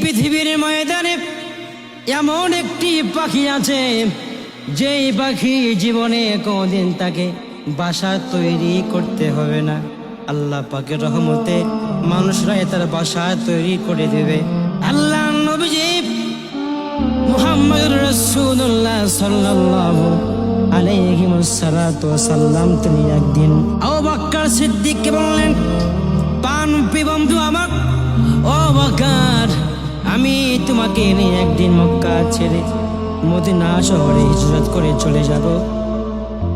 পৃথিবীর ময়দানে এমন একটি পাখি আছে, যেই পাখি জীবনে কোনদিন তাকে বাসা তৈরি করতে হবে না। আল্লাহ পাকের রহমতে মানুষরাই তার বাসা তৈরি করে দেবে। আল্লাহ রসুল্লাহ একদিন আমার আমি তোমাকে নিয়ে একদিন মক্কা ছেড়ে মদিনা শহরে হিজরত করে চলে যাব।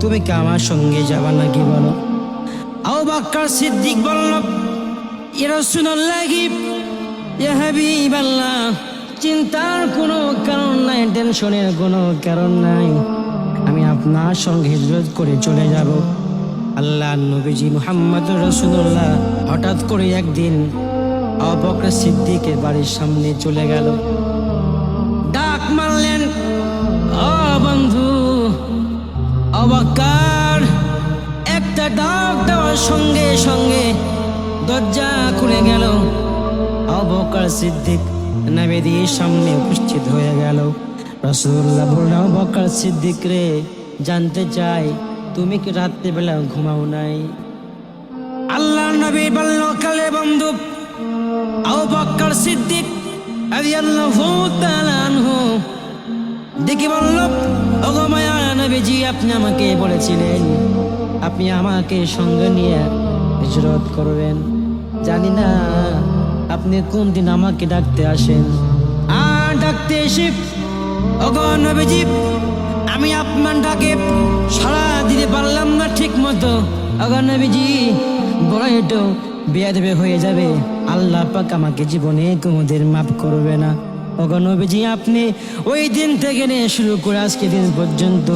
তুমি কি আমার সঙ্গে যাবা নাকি বলো? আবু বকর সিদ্দিক বলল রাসূলুল্লাহ ইয়া হাবিবাল্লাহ, চিন্তার কোনো কারণ নাই, টেনশনের কোনো কারণ নাই। আমি আপনার সঙ্গে হিজরত করে চলে যাব। আল্লাহ নবীজি মুহাম্মদ রসুল্লাহ হঠাৎ করে একদিন অবক্র সিদ্দিকের বাড়ির সামনে চলে গেল। ডাক মারলেন, ও বন্ধু অবাকার একটা ডাক দেওয়ার সঙ্গে সঙ্গে দরজা খুলে গেল। অবকার সিদ্দিক নবেদির সামনে উপস্থিত হয়ে গেল। রসুল্লাহ বলল অবকার সিদ্দিক রে, জানতে চাই, তুমি কি রাত্রেবেলা ঘুমাও নাই? আল্লাহ নবী বলল, কালে বন্ধু সিদ্দিক রাদিয়াল্লাহু তাআলা আনহু দেখি বলল, ওগো মায়ার নবীজি, আপনি আমাকে বলেছিলেন, আপনি আমাকে সঙ্গে নিয়ে হিজরত করবেন। জানি না আপনি কোন দিন আমাকে ডাকতে আসেন। আর ডাকতে এসে, ওগো নবীজি, আমি আপনার ডাকে সাড়া দিতে পারলাম না ঠিক মতো। ওগো নবীজি, বড় একটু বিয়া হয়ে যাবে। আল্লাহ পাক আমাকে জীবনে কোনোদিন মাফ করবে না। নবীজি, আপনি ওই দিন থেকে নিয়ে শুরু করে আজকে দিন পর্যন্ত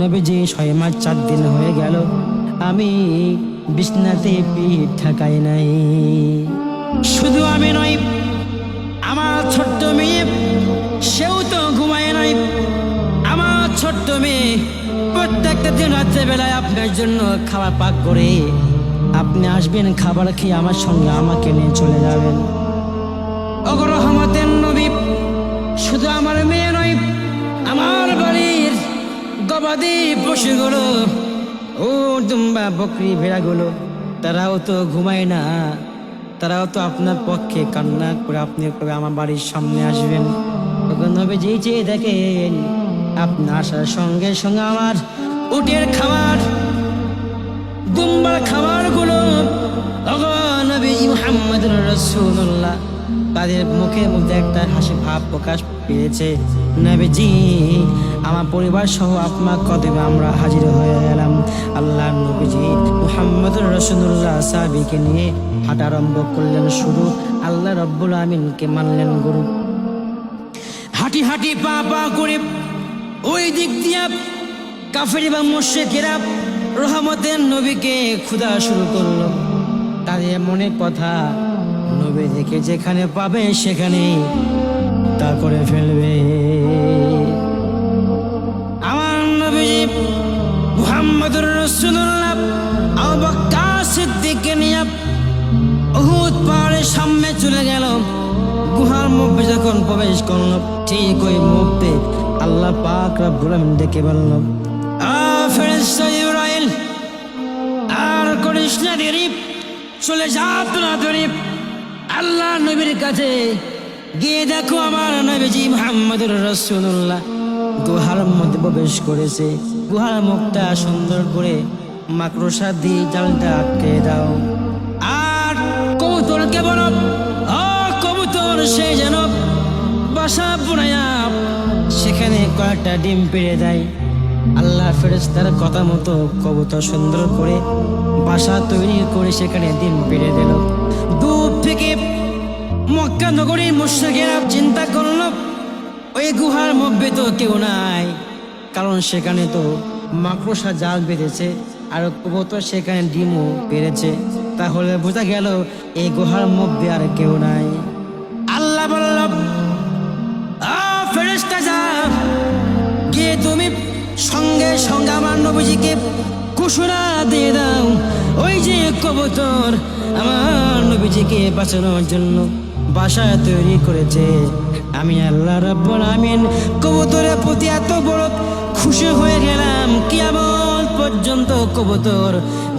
নবীজি ছয় মাস চার দিন হয়ে গেল। আমি বিছনাতে পিঠ ঠাকাই নাই। শুধু আমি নই, আমার ছোট্ট মেয়ে, সেও তো ঘুমায় নাই। আমার ছোট্ট মেয়ে, প্রত্যেকটা দিন রাত্রেবেলায় আপনার জন্য খাবার পাক করে আপনি আসবেন, খাবার খেয়ে আমার সঙ্গে আমাকে নিয়ে চলে যাবেন। অগরহমতের নবী, শুধু আমার মেয়ে নয়, আমার বাড়ির গবাদি পশুগুলো ও দুম্বা, বকরি, ভেড়াগুলো, তারাও তো ঘুমায় না। তারাও তো আপনার পক্ষে কান্না করে আপনি করে আমার বাড়ির সামনে আসবেন। নবী যেই চেয়ে দেখেন আপনার আসার সঙ্গে সঙ্গে আমার উটের খাবার দুম্বার নবী মুহাম্মদ রসুল্লাহ তাদের মুখে মধ্যে একটা হাসি ভাব প্রকাশ পেয়েছে। নবীজি, আমার পরিবার সহ আপনার কদমে আমরা হাজির হয়ে গেলাম আল্লাহ নবীজি মুহাম্মদ রসুল্লাহ সাহাবিকে নিয়ে হাঁটা আরম্ভ করলেন শুরু। আল্লাহ রব্বুল আমিনকে মানলেন গুরু। হাঁটি হাঁটি পা পা করে ওই দিক দিয়া কাফের এবং মুর্শেকেরা রহমতের নবীকে ক্ষুধা শুরু করল। তাদের মনে কথা নবী দেখে যেখানে পাবে সেখানে তা করে ফেলবে। আমার রসুল্লাহ সিদ্দিককে নিয়ে পাহাড়ের সামনে চলে গেল। গুহার যখন প্রবেশ করল, ঠিক ওই মুহূর্তে আল্লাহ পাক রব্বুল আমিন ডেকে বলল, আ ফেরেশতা করিস না দেরি চলে যা তোরা আল্লাহ নবীর কাছে গিয়ে দেখো আমার নবীজি মুহাম্মদুর রাসূলুল্লাহ। গুহার মধ্যে প্রবেশ করেছে। গুহার মুখটা সুন্দর করে মাকড়সা দিয়ে জালটা আটকে দাও। আর কবুতরকে বলো, ও কবুতর, সে যেন বাসা বুনাইয়া সেখানে কয়েকটা ডিম পেড়ে দেয়। আল্লাহ ফেরেস্তার কথা মতো কবুতর সুন্দর করে বাসা তৈরি করে সেখানে ডিম পেড়ে দিল। দূর থেকে মক্কা নগরীর মুশ্রিকেরা চিন্তা করল, ওই গুহার মধ্যে তো কেউ নাই। কারণ সেখানে তো মাকড়সা জাল বেঁধেছে আর কবুতর সেখানে ডিমও পেরেছে। তাহলে বোঝা গেল, এই গুহার মধ্যে আর কেউ নাই। আল্লাহ বলল তুমি সঙ্গে আমার নবীজিকে ঘোষণা দিয়ে দাও। ওই যে কবুতর আমার নবীজিকে বাঁচানোর জন্য বাসা তৈরি করেছে। আমি আল্লাহ রাব্বুল আমিন কবুতরের প্রতি এত বড় খুশি হয়ে গেলাম। কিয়ামত পর্যন্ত কবুতর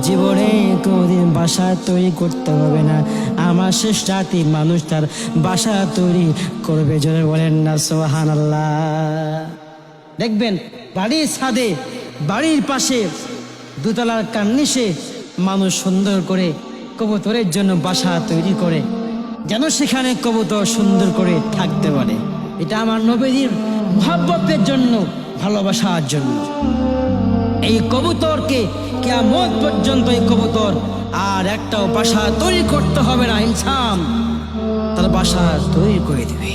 জীবনে কোনোদিন বাসা তৈরি করতে হবে না। আমার শেষ জাতি মানুষ তার বাসা তৈরি করবে। জন্য বলেন না সোহান আল্লাহ দেখবেন বাড়ির ছাদে, বাড়ির পাশে দুতলার কান্নিসে মানুষ সুন্দর করে কবুতরের জন্য বাসা তৈরি করে, যেন সেখানে কবুতর সুন্দর করে থাকতে পারে। এটা আমার নবীর মহাব্বতের জন্য, ভালোবাসার জন্য। এই কবুতরকে কেমন পর্যন্ত এই কবুতর আর একটাও বাসা তৈরি করতে হবে না ইনসান তার বাসা তৈরি করে দেবে।